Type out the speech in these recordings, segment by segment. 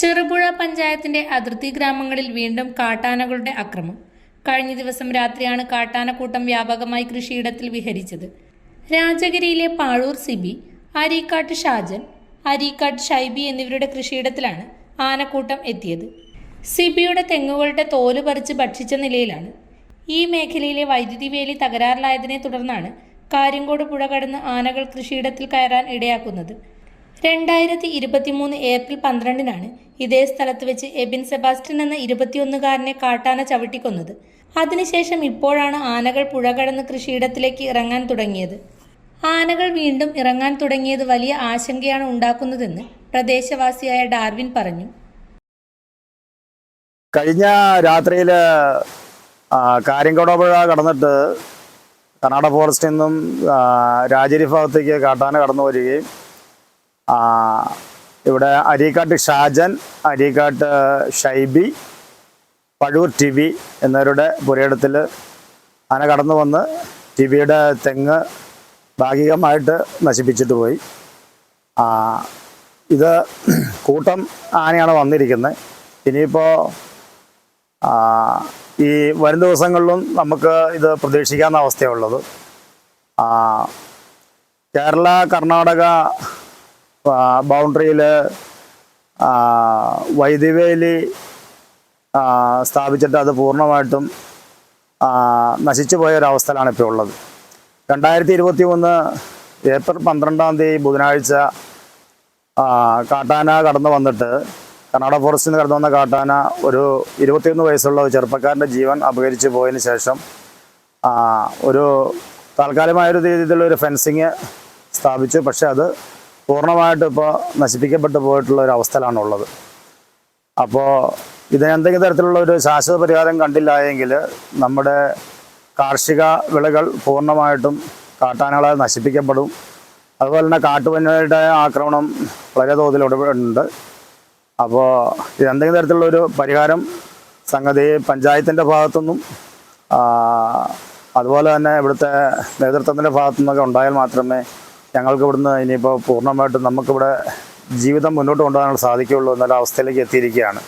ചെറുപുഴ പഞ്ചായത്തിന്റെ അതിർത്തി ഗ്രാമങ്ങളിൽ വീണ്ടും കാട്ടാനകളുടെ അക്രമം. കഴിഞ്ഞ ദിവസം രാത്രിയാണ് കാട്ടാനക്കൂട്ടം വ്യാപകമായി കൃഷിയിടത്തിൽ വിഹരിച്ചത്. രാജഗിരിയിലെ പാഴൂർ സിബി അരീക്കാട്ട് ഷാജൻ അരീക്കാട്ട് ഷൈബി എന്നിവരുടെ കൃഷിയിടത്തിലാണ് ആനക്കൂട്ടം എത്തിയത്. സിബിയുടെ തെങ്ങുകളുടെ തോൽ പറിച്ച് ഭക്ഷിച്ച നിലയിലാണ്. ഈ മേഖലയിലെ വൈദ്യുതി വേലി തകരാറിലായതിനെ തുടർന്നാണ് കാര്യങ്കോട് പുഴ കടന്ന് ആനകൾ കൃഷിയിടത്തിൽ കയറാൻ ഇടയാക്കുന്നത്. രണ്ടായിരത്തി ഇരുപത്തിമൂന്ന് ഏപ്രിൽ പന്ത്രണ്ടിനാണ് ഇതേ സ്ഥലത്ത് വെച്ച് എബിൻ സെബാസ്റ്റ്യൻ എന്ന ഇരുപത്തിയൊന്നുകാരനെ കാട്ടാന ചവിട്ടിക്കൊന്നത്. അതിനുശേഷം ഇപ്പോഴാണ് ആനകൾ പുഴ കടന്ന് കൃഷിയിടത്തിലേക്ക് ഇറങ്ങാൻ തുടങ്ങിയത്. ആനകൾ വീണ്ടും ഇറങ്ങാൻ തുടങ്ങിയത് വലിയ ആശങ്കയാണ് ഉണ്ടാക്കുന്നതെന്ന് പ്രദേശവാസിയായ ഡാർവിൻ പറഞ്ഞു. കഴിഞ്ഞ രാത്രിയിൽ കാര്യങ്കോട പുഴ കടന്നിട്ട് കർണാടക ഫോറസ്റ്റിൽ നിന്നും രാജരി ഭാഗത്തേക്ക് കാട്ടാന കടന്നു വരികയും ഇവിടെ അരീക്കാട്ട് ഷാജൻ അരീക്കാട്ട് ഷൈബി പഴൂർ ടി വി എന്നിവരുടെ പുരയിടത്തിൽ ആന കടന്നു വന്ന് ടി വിയുടെ തെങ്ങ് ഭാഗികമായിട്ട് നശിപ്പിച്ചിട്ട് പോയി. ഇത് കൂട്ടം ആനയാണ് വന്നിരിക്കുന്നത് ഇനിയിപ്പോൾ ഈ വരും ദിവസങ്ങളിലും നമുക്ക് ഇത് പ്രതീക്ഷിക്കാവുന്ന അവസ്ഥയുള്ളത് കേരള കർണാടക ബൗണ്ടറിയിൽ വൈദ്യുവേലി സ്ഥാപിച്ചിട്ട് അത് പൂർണമായിട്ടും നശിച്ചു പോയ ഒരവസ്ഥയിലാണ് ഇപ്പോൾ ഉള്ളത്. രണ്ടായിരത്തി ഇരുപത്തി ഒന്ന് ഏപ്രിൽ പന്ത്രണ്ടാം തീയതി ബുധനാഴ്ച കാട്ടാന കടന്നു വന്നിട്ട് കർണാടക ഫോറസ്റ്റിൽ നിന്ന് കടന്നു വന്ന കാട്ടാന ഒരു ഇരുപത്തിയൊന്ന് വയസ്സുള്ള ഒരു ചെറുപ്പക്കാരന്റെ ജീവൻ അപകരിച്ചു പോയതിന് ശേഷം ഒരു താൽക്കാലികമായൊരു രീതിയിലുള്ള ഒരു ഫെൻസിങ് സ്ഥാപിച്ചു. പക്ഷേ അത് പൂർണമായിട്ട് ഇപ്പോൾ നശിപ്പിക്കപ്പെട്ടു പോയിട്ടുള്ള ഒരു അവസ്ഥയിലാണുള്ളത്. അപ്പോൾ ഇതിനെന്തെങ്കിലും തരത്തിലുള്ള ഒരു ശാശ്വത പരിഹാരം കണ്ടില്ല എങ്കിൽ നമ്മുടെ കാർഷിക വിളകൾ പൂർണമായിട്ടും കാട്ടാനകളാൽ നശിപ്പിക്കപ്പെടും. അതുപോലെ തന്നെ കാട്ടുപന്നിയുടെ ആക്രമണം വളരെ തോതിൽ ഉണ്ട് അപ്പോൾ ഇതെന്തെങ്കിലും തരത്തിലുള്ള ഒരു പരിഹാരം സംഗതി പഞ്ചായത്തിന്റെ ഭാഗത്തുനിന്നും അതുപോലെ തന്നെ ഇവിടുത്തെ നേതൃത്വത്തിന്റെ ഭാഗത്തു നിന്നൊക്കെ ഉണ്ടായാൽ മാത്രമേ ഞങ്ങൾക്ക് ഇവിടുന്ന് ഇനിയിപ്പോൾ പൂർണമായിട്ടും നമുക്കിവിടെ ജീവിതം മുന്നോട്ട് കൊണ്ടുപോകാൻ സാധിക്കുകയുള്ളൂ എന്നുള്ള അവസ്ഥയിലേക്ക് എത്തിയിരിക്കുകയാണ്.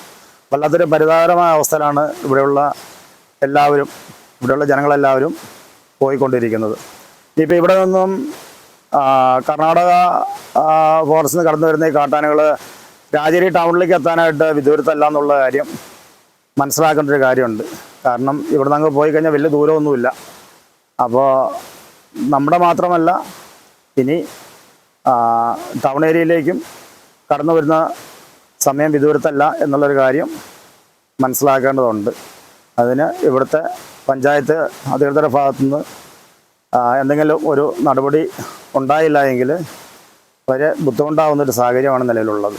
വല്ലാത്തൊരു പരിതാപകരമായ അവസ്ഥയിലാണ് ഇവിടെയുള്ള എല്ലാവരും ഇവിടെയുള്ള ജനങ്ങളെല്ലാവരും പോയിക്കൊണ്ടിരിക്കുന്നത്. ഇപ്പോൾ ഇവിടെ നിന്നും കർണാടക ഫോറസ്റ്റിൽ നിന്ന് കടന്നു വരുന്ന ഈ കാട്ടാനകൾ രാജേരി ടൗണിലേക്ക് എത്താനായിട്ട് വിദൂരത്തല്ല എന്നുള്ള കാര്യം മനസ്സിലാക്കേണ്ട ഒരു കാര്യമുണ്ട്. കാരണം ഇവിടെ നിന്ന് അങ്ങ് പോയി കഴിഞ്ഞാൽ വലിയ ദൂരമൊന്നുമില്ല. അപ്പോൾ നമ്മുടെ മാത്രമല്ല ഇനി ടൗൺ ഏരിയയിലേക്കും കടന്നു വരുന്ന സമയം വിദൂരത്തല്ല എന്നുള്ളൊരു കാര്യം മനസ്സിലാക്കേണ്ടതുണ്ട്. അതിന് ഇവിടുത്തെ പഞ്ചായത്ത് അധികൃതരുടെ ഭാഗത്തുനിന്ന് നിന്ന് എന്തെങ്കിലും ഒരു നടപടി ഉണ്ടായില്ല എങ്കിൽ വളരെ ബുദ്ധിമുട്ടാവുന്നൊരു സാഹചര്യമാണ് നിലവിലുള്ളത്.